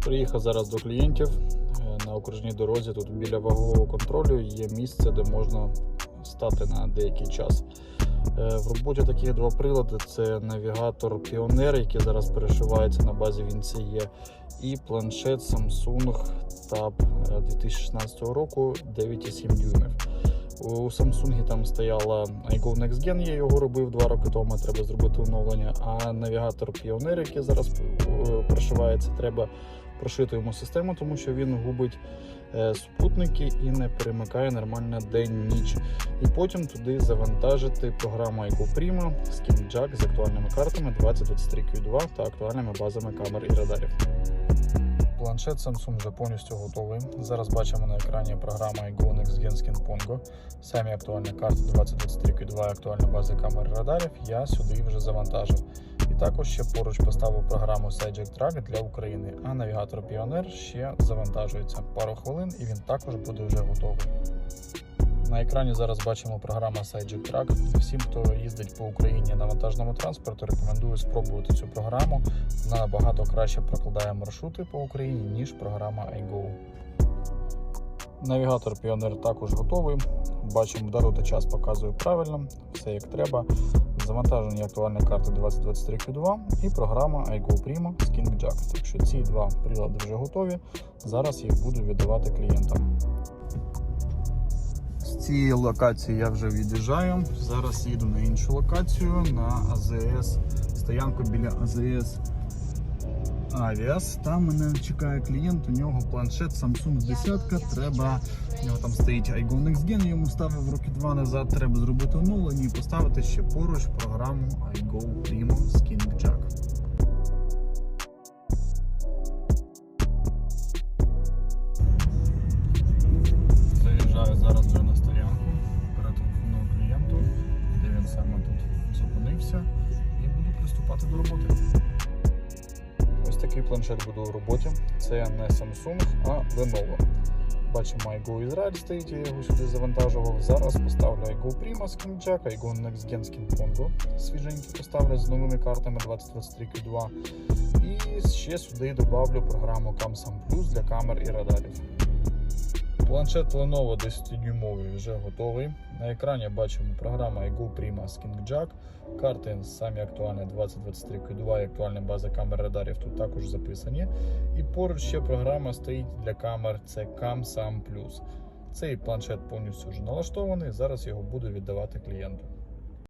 Приїхав зараз до клієнтів е, на окружній дорозі. Тут біля вагового контролю є місце, де можна стати на деякий час. Е, В роботі таких два прилади: це навігатор Pioneer, який зараз перешивається на базі VNC, і планшет Samsung Tab е, 2016 року 9,7 дюймів. У Samsung там стояла iGo Next Gen, я його робив два роки тому, треба зробити оновлення. А навігатор Pioneer, який зараз е, прошивається, треба прошити йому систему, тому що він губить е, супутники і не перемикає нормально день-ніч. І потім туди завантажити програму iGo Prima Skin Jack з актуальними картами 2023 Q2 та актуальними базами камер і радарів. Планшет Samsung вже повністю готовий. Зараз бачимо на екрані програма iGo Genskin Pongo. Самі актуальні карти 2023 Q2 і актуальна база камер радарів я сюди вже завантажив. І також ще поруч поставив програму Sidejack Track для України, а навігатор Pioneer ще завантажується. Пару хвилин і він також буде вже готовий. На екрані зараз бачимо програма Sidejack Track. Всім, хто їздить по Україні на вантажному транспорту, рекомендую спробувати цю програму. Вона набагато краще прокладає маршрути по Україні, ніж програма iGo. Навігатор Pioneer також готовий. Бачимо, дату та час показує правильно, все як треба. Завантажені актуальні карти 2023 Q2 і програма iGo Prima з King Jack. Так що ці два прилади вже готові. Зараз їх буду віддавати клієнтам. З цієї локації я вже від'їжджаю. Зараз їду на іншу локацію на АЗС, стоянку біля АЗС Авіас. Там мене чекає клієнт, у нього планшет Samsung 10. Треба, у нього там стоїть iGo Next Gen, йому ставив роки два назад. Треба зробити оновлення і поставити ще поруч програму iGo Primo з King Jack. Зупинився, і буду приступати до роботи. Ось такий планшет буде у роботі. Це не Samsung, а Lenovo. Бачимо iGo Ізраїль стоїть, я його сюди завантажував. Зараз поставлю iGo Prima з Jack, iGo Next Gen Skin Pongo. Свіженький поставлю з новими картами 2023 Q2. І ще сюди добавлю програму CamSam Plus для камер і радарів. Планшет Lenovo 10-дюймовий вже готовий. На екрані бачимо програма iGo Prima з Jack. Карти самі актуальні 2023 Q2 і актуальна база камер радарів тут також записані. І поруч ще програма стоїть для камер це CamSam Plus. Цей планшет повністю вже налаштований. Зараз його буду віддавати клієнту.